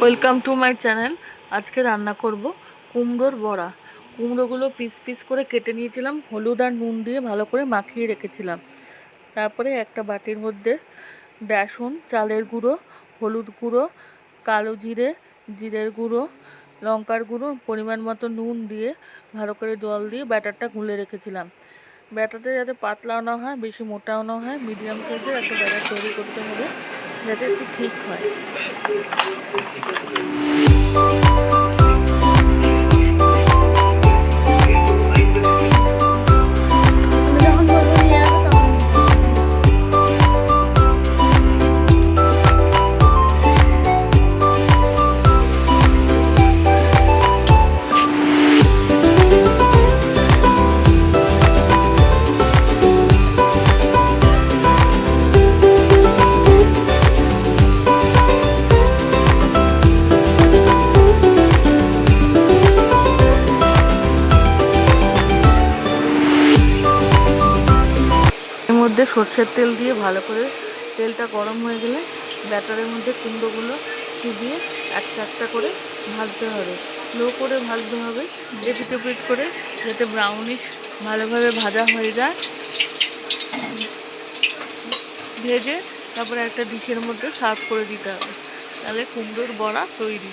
Welcome to my channel আজকে রান্না করব কুমড়োর বড়া। কুমড়োগুলো পিস পিস করে কেটে নিয়েছিলাম, হলুদ আর নুন দিয়ে ভালো করে মাখিয়ে রেখেছিলাম। তারপরে একটা বাটির মধ্যে বেসন, চালের গুঁড়ো, হলুদ গুঁড়ো, কালো জিরে, জিরের গুঁড়ো, লঙ্কার গুঁড়ো, পরিমাণ মতো নুন দিয়ে ভালো করে জল দিয়ে ব্যাটারটা গুলে রেখেছিলাম। ব্যাটারটা যাতে পাতলাও না হয়, বেশি মোটাও না হয় মিডিয়াম সাইজের একটা ব্যাটার তৈরি করতে হবে। যাতে একটু ঠিক হয়। মধ্যে সর্ষের তেল দিয়ে ভালো করে তেলটা গরম হয়ে গেলে ব্যাটারের মধ্যে কুমড়োগুলো চুবিয়ে একটা একটা করে ভাজতে হবে। লো করে ভাজতে হবে এপিট এপিট করে যাতে ব্রাউনিশ ভালোভাবে ভাজা হয়ে যায়। ভেজে তারপরে একটা ডিশের মধ্যে সার্ভ করে দিতে হবে। তাহলে কুমড়োর বড়া তৈরি।